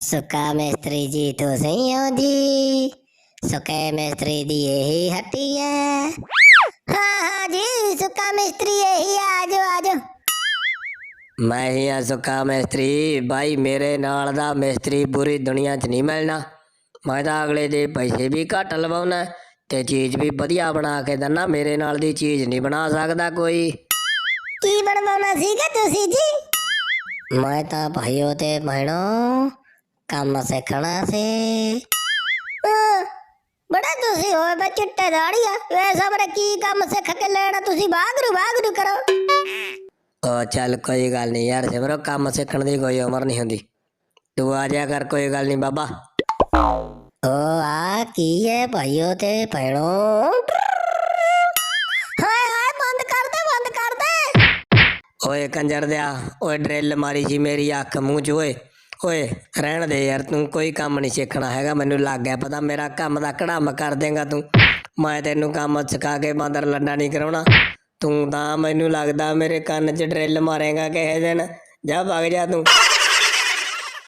ਸੁੱਕਾ ਮਿਸਤਰੀ ਜੀ ਤੁਸੀਂ ਹੋ ਜੀ ਸੁੱਕੇ ਮਿਸਤਰੀ ਦੀ ਇਹੀ ਹੱਟੀ ਹੈ ਹਾਂ ਹਾਂ ਜੀ ਸੁੱਕਾ ਮਿਸਤਰੀ ਇਹੀ ਆਜੋ ਆਜੋ। ਮੈਂ ਹੀ ਆ ਸੁੱਕਾ ਮਿਸਤਰੀ। ਬਾਈ ਮੇਰੇ ਨਾਲ ਦਾ ਮਿਸਤਰੀ ਪੂਰੀ ਦੁਨੀਆ 'ਚ ਨਹੀਂ ਮਿਲਣਾ। ਮੈਂ ਤਾਂ ਅਗਲੇ ਦੇ ਪੈਸੇ ਵੀ ਘੱਟ ਲਵਾਉਣਾ ਤੇ ਚੀਜ਼ ਵੀ ਵਧੀਆ ਬਣਾ ਕੇ ਦਿੰਦਾ। ਮੇਰੇ ਨਾਲ ਦੀ ਚੀਜ਼ ਨਹੀਂ ਬਣਾ ਸਕਦਾ ਕੋਈ। ਕੀ ਬਣਵਾਉਣਾ ਸੀਗਾ ਤੁਸੀਂ ਜੀ? ਮੈਂ ਤਾਂ ਭਾਈਓ ਤੇ ਭੈਣੋ। ਕੰਮ ਸਿੱਖਣਾ ਸੀ। ਅਹ, ਬੜਾ ਤੁਸੀਂ ਹੋਏ ਬੇ ਚਿੱਟੇ ਦਾੜੀਆ ਇਹ ਸਾਹਮਣੇ ਕੀ ਕੰਮ ਸਿੱਖ ਕੇ ਲੈਣਾ ਤੁਸੀਂ? ਬਾਗਰੂ ਬਾਗਰੂ ਕਰੋ। ਉਹ ਚੱਲ ਕੋਈ ਗੱਲ ਨਹੀਂ ਯਾਰ ਸਿਮਰੋ ਕੰਮ ਸਿੱਖਣ ਦੀ ਕੋਈ ਉਮਰ ਨਹੀਂ ਹੁੰਦੀ। ਤੂੰ ਆ ਜਾ ਕਰ ਕੋਈ ਗੱਲ ਨਹੀਂ ਬਾਬਾ। ਓ ਆ ਕੀ ਹੈ ਭਾਈਓ ਤੇ ਭੈਣੋ? ਹਾਏ ਹਾਏ ਬੰਦ ਕਰ ਦੇ ਬੰਦ ਕਰ ਦੇ। ਓਏ ਕੰਜਰ ਦਿਆ ਓਏ ਡਰਿੱਲ ਮਾਰੀ ਜੀ ਮੇਰੀ ਅੱਖ ਮੂੰਹ 'ਚ ਓਏ। ਓਏ, ਰਹਿਣ ਦੇ ਯਾਰ, ਤੂੰ ਕੋਈ ਕੰਮ ਨਹੀਂ ਸਿੱਖਣਾ ਹੈਗਾ, ਮੈਨੂੰ ਲੱਗ ਗਿਆ ਪਤਾ, ਮੇਰਾ ਕੰਮ ਦਾ ਕੜਾਮ ਕਰ ਦੇਗਾ ਤੂੰ। ਮੈਂ ਤੈਨੂੰ ਕੰਮ ਸਿਖਾ ਕੇ ਬਾਂਦਰ ਲੰਡਾ ਨਹੀਂ ਕਰਾਉਣਾ। ਤੂੰ ਤਾਂ ਮੈਨੂੰ ਲੱਗਦਾ ਮੇਰੇ ਕੰਨ 'ਚ ਡਰਿੱਲ ਮਾਰੇਗਾ ਕਿਸੇ ਦਿਨ। ਜਾ ਭੱਗ ਜਾ ਤੂੰ।